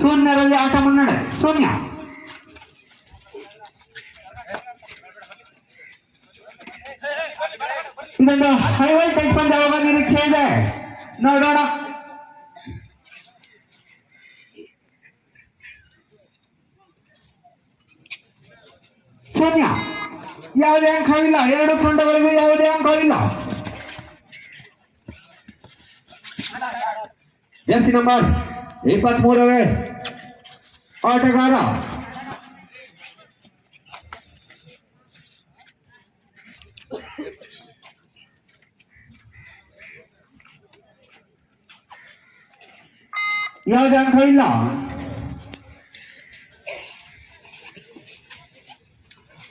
ಶೂನ್ಯರಲ್ಲಿ ಆಟ ಮುನ್ನಡೆ ಶೂನ್ಯ ಇದೊಂದು ಹೈವೈ ಟೈಪ್ ಪಂದ್ಯವಾಗ ನಿರೀಕ್ಷೆ ಇದೆ ನೋಡೋಣ ಶೂನ್ಯ ಯಾವುದೇ ಅಂಕವಿಲ್ಲ ಎರಡು ತಂಡಗಳಿಗೂ ಯಾವುದೇ ಅಂಕವಿಲ್ಲ ಎಸ್ ನಂಬರ್ ఏ పత్రం రాలే 8 11 యాజం కొయిలా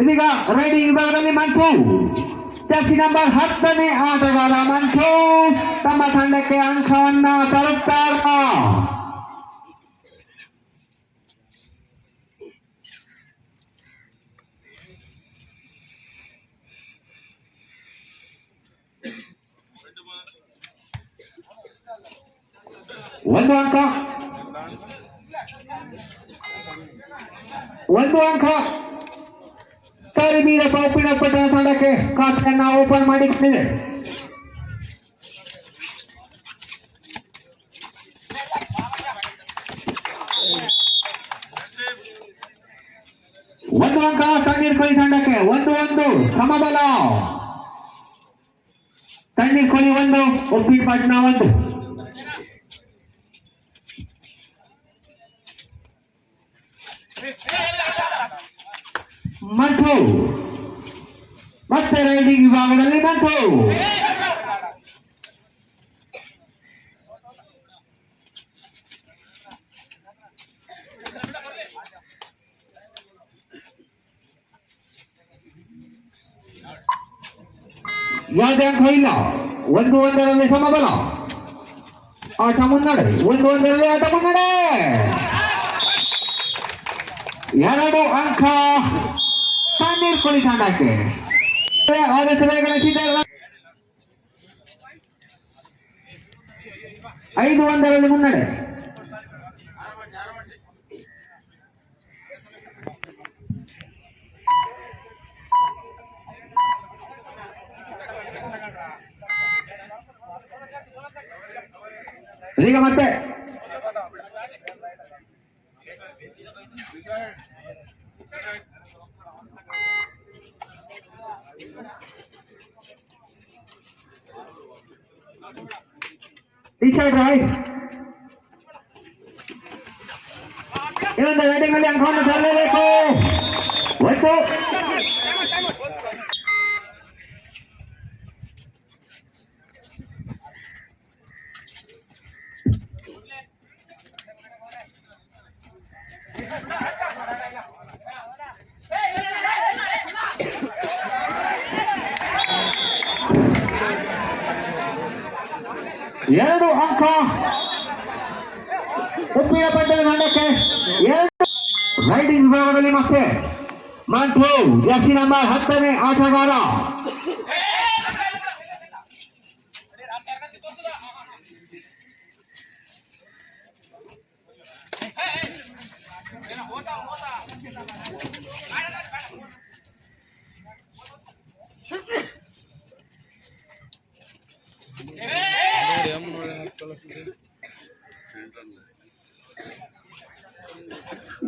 ఇదిగా రడ్డి విభాగంలో mantu టిసి నంబర్ 7 నుండి 8 11 mantu తమ తండ్ర కే అంఖంన్న తలక్тар నా ಒಂದು ಅಂಕ ಒಂದು ಅಂಕ ಸರಿ ಬೀರಪ್ಪ ಪಟ್ಟಣ ತಂಡಕ್ಕೆ ಖಾತೆಯನ್ನ ಓಪನ್ ಮಾಡಿಕೊಂಡಿದೆ ಒಂದು ಅಂಕ ತಣ್ಣೀರ್ ಕೊಳಿ ತಂಡಕ್ಕೆ ಒಂದು ಒಂದು ಸಮಬಲ ತಣ್ಣೀರ್ ಕೊಳಿ ಒಂದು ಉಪ್ಪಿನಪಟ್ಟಣ ಒಂದು ಮಂಥು ಮತ್ತೆ ರೈಡಿಂಗ್ ವಿಭಾಗದಲ್ಲಿ ಮಂಥು ಯಾವುದೇ ಅಂಕ ಇಲ್ಲ ಒಂದು ಒಂದರಲ್ಲಿ ಸಮಬಲ ಆಟ ಮುನ್ನಡೆ ಒಂದು ಒಂದರಲ್ಲಿ ಆಟ ಮುನ್ನಡೆ ಎರಡು ಅಂಕ ಪನ್ನೀರ್ ಕೋಳಿ ತಂಡಕ್ಕೆ ಆದಷ್ಟು ಬೇಗ ಐದು ಒಂದರಲ್ಲಿ ಮುನ್ನಡೆ ಈಗ ಮತ್ತೆ đi xe rồi. Em Inside right. Yun, the wedding will be on the ಎರಡು ಅಂಕ ಉಪ್ಪಿನ ಪಂದ್ಯದ ತಂಡಕ್ಕೆ ಎರಡು ರೈಡಿಂಗ್ ವಿಭಾಗದಲ್ಲಿ ಮತ್ತೆ ಮಂಟು ಜರ್ಸಿ ನಂಬರ್ ಹತ್ತನೇ ಆಟಗಾರ ಹೋತಾ ಹೋತಾ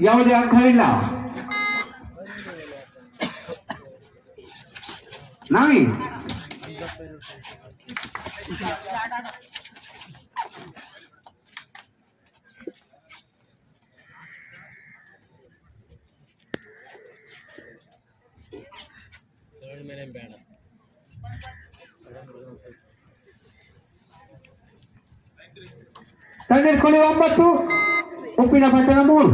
ಯಾವುದೇ ಅಂಕ ಇಲ್ಲ ನಾವಿ ಬೇಡ Tanirkuli wambatu upinapatana mulu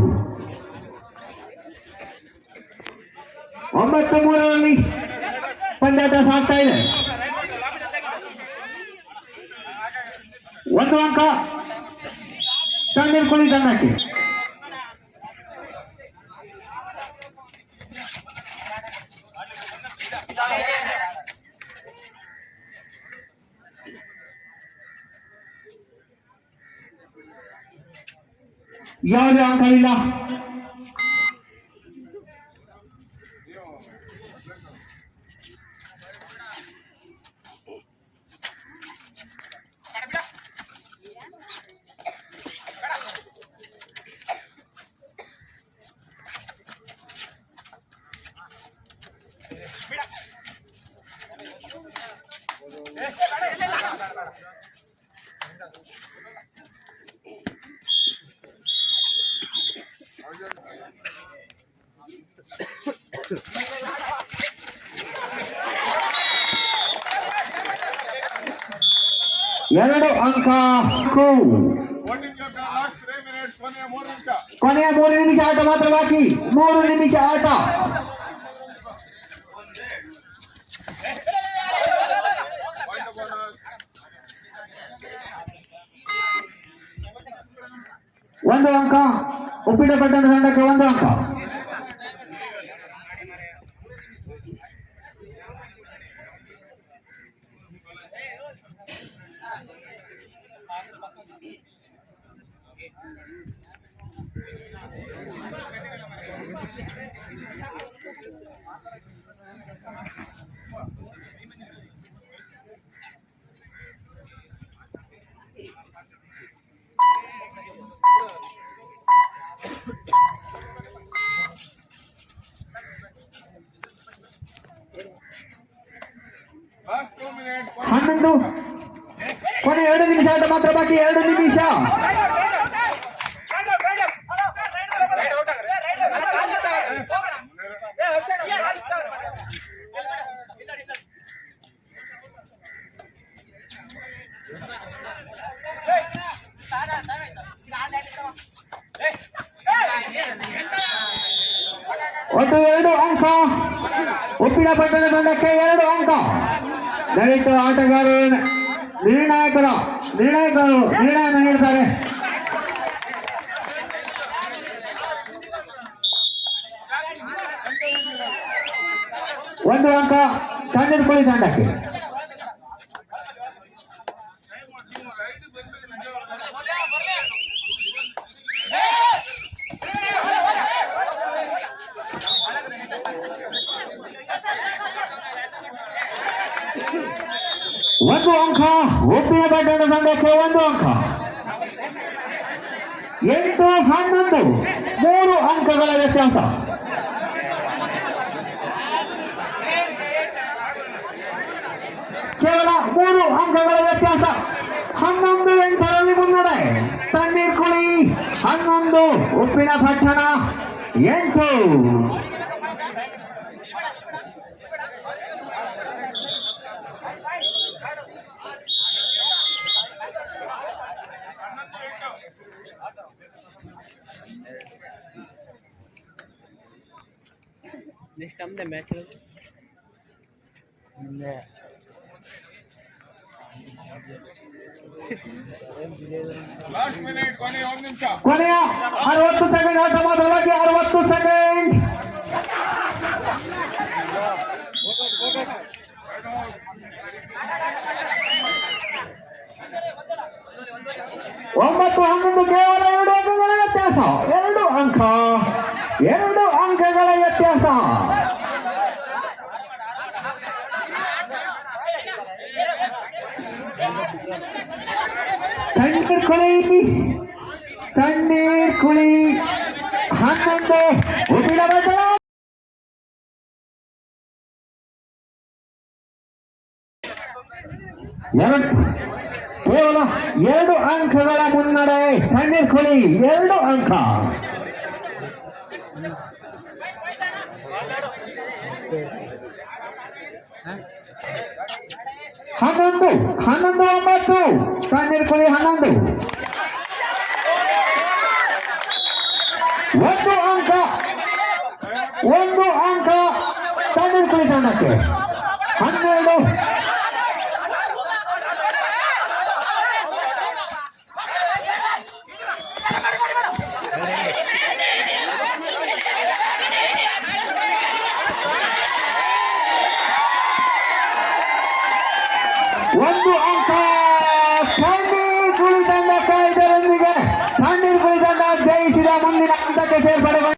ಒಂಬತ್ತು ಮೂರರಲ್ಲಿ ಪಂದ್ಯಾಟ ಸಾಗ್ತಾ ಇದೆ ಒಂದು ಅಂಕ ತಂದಿರ್ಕೊಳ್ಳಿ ತಂದಾಕಿ Yağlı Ankara'yla Yellow Anka Crew. Kone yang boleh ini cahaya tamat terbaki. Muru ini cahaya tamat. Wanda Anka. Upin dapatkan dengan anda ke ಹನ್ನೊಂದು ಕೊನೆ ಎರಡು ನಿಮಿಷ ಆಟ ಮಾತ್ರ ಬಾಕಿ ಎರಡು ನಿಮಿಷ ಒಂದು ಎರಡು ಅಂಕ ಉಪ್ಪಿನ ಪಟ್ಟಣ ತಂಡಕ್ಕೆ ಎರಡು ಅಂಕ ದಲಿತ ಆಟಗಾರರು ನಿರ್ಣಾಯಕರ ನಿರ್ಣಾಯಕರು ನಿರ್ಣಯ ನೀಡುತ್ತಾರೆ ಒಂದು ಅಂಕ ತಂಡದ ಕೊಳಿ ತಂಡಕ್ಕೆ ಒಂದು ಅಂಕ ಒಬ್ಬಿಯ ಬಣ್ಣದ ತಂಡಕ್ಕೆ ಒಂದು ಅಂಕ ಎಂಟು ಹನ್ನೊಂದು ಮೂರು ಅಂಕಗಳ ವ್ಯತ್ಯಾಸ ಕೇವಲ ಮೂರು ಅಂಕಗಳ ವ್ಯತ್ಯಾಸ ಹನ್ನೊಂದು ಎಂಟರಲ್ಲಿ ಮುನ್ನಡೆ ತಣ್ಣೀರ್ ಕುಳಿ ಹನ್ನೊಂದು ಉಪ್ಪಿನ ಪಟ್ಟಣ ಎಂಟು ನೆಕ್ಸ್ಟ್ ನಮ್ಮದೇ ಮ್ಯಾಚ್ ಇರೋದು ನಿನ್ನೆ ಕೊನೆಯ ಅರವತ್ತು ಸೆಕೆಂಡ್ ಆಟವಾದೊಳಗೆ ಅರವತ್ತು ಸೆಕೆಂಡ್ ಒಂಬತ್ತು ಹನ್ನೊಂದು ಕೇವಲ ಎರಡು ಅಂಕಗಳ ವ್ಯತ್ಯಾಸ ಎರಡು ಅಂಕ ಎರಡು ಅಂಕಗಳ ವ್ಯತ್ಯಾಸ ಕಣ್ಣೀರ್ ಕುಳಿ ಕಣ್ಣೀರ್ ಕುಳಿ ಹನ್ನೊಂದು ಉಪ್ಪಿಡ ಎರಡು ಕೇವಲ ಎರಡು ಅಂಕಗಳ ಮುನ್ನಡೆ ಕಣ್ಣೀರ್ ಕುಳಿ ಎರಡು ಅಂಕ ಹನ್ನೊಂದು ಹನ್ನೊಂದು ಒಂಬತ್ತು ಕಣ್ಣೀರು ಕೊಡಿ ಹನ್ನೊಂದು ಒಂದು ಅಂಕ ಒಂದು ಅಂಕ ಕಣ್ಣೀರು ಕೊಡಿ ತಂಡಕ್ಕೆ que